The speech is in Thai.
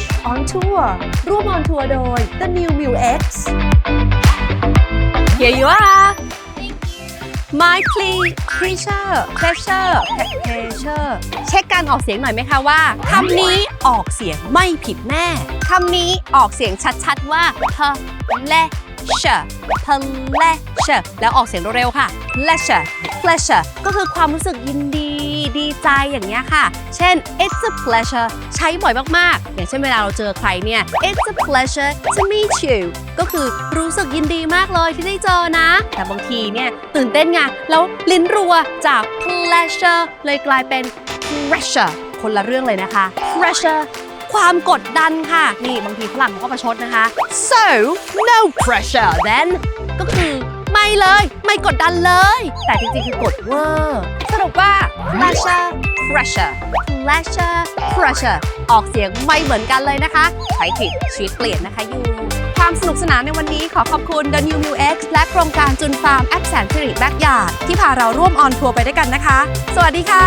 English on Tour ร่วมออนทัวร์โดย The New Mu X Here you are My plea pressure pleasure pleasure เช็คการออกเสียงหน่อยไหมคะว่าคำนี้ออกเสียงไม่ผิดแน่คำนี้ออกเสียงชัดๆว่า pleasure pleasure แล้วออกเสียงเร็วๆค่ะ pleasure pleasure ก็คือความรู้สึกยินดี ใจอย่างเงี้ยค่ะ เช่น it's a pleasure ใช้บ่อยมากๆ อย่างเช่นเวลาเราเจอใครเนี่ย it's a pleasure to meet you ก็คือรู้สึกยินดีมากเลยที่ได้เจอนะ แต่บางทีเนี่ยตื่นเต้นไงแล้วลิ้นรัวจาก pleasure เลยกลายเป็น pressure คนละเรื่องเลยนะคะ pressure ความกดดันค่ะ นี่บางทีฝรั่งเขาก็ประชดนะคะ so no pressure then ก็คือไม่เลย ไม่กดดันเลย แต่จริงๆคือกดเวอร์ สรุปว่า pressure pressure pressure pressure ออกเสียงไม่เหมือนกันเลยนะคะใช้ผิดชีวิตเปลี่ยนนะคะยูความสนุกสนานในวันนี้ขอขอบคุณ The New Mu X และโครงการจุนฟาร์มแอปแสนสิริแบ็กยาร์ดที่พาเราร่วมออนทัวร์ไปด้วยกันนะคะ สวัสดีค่ะ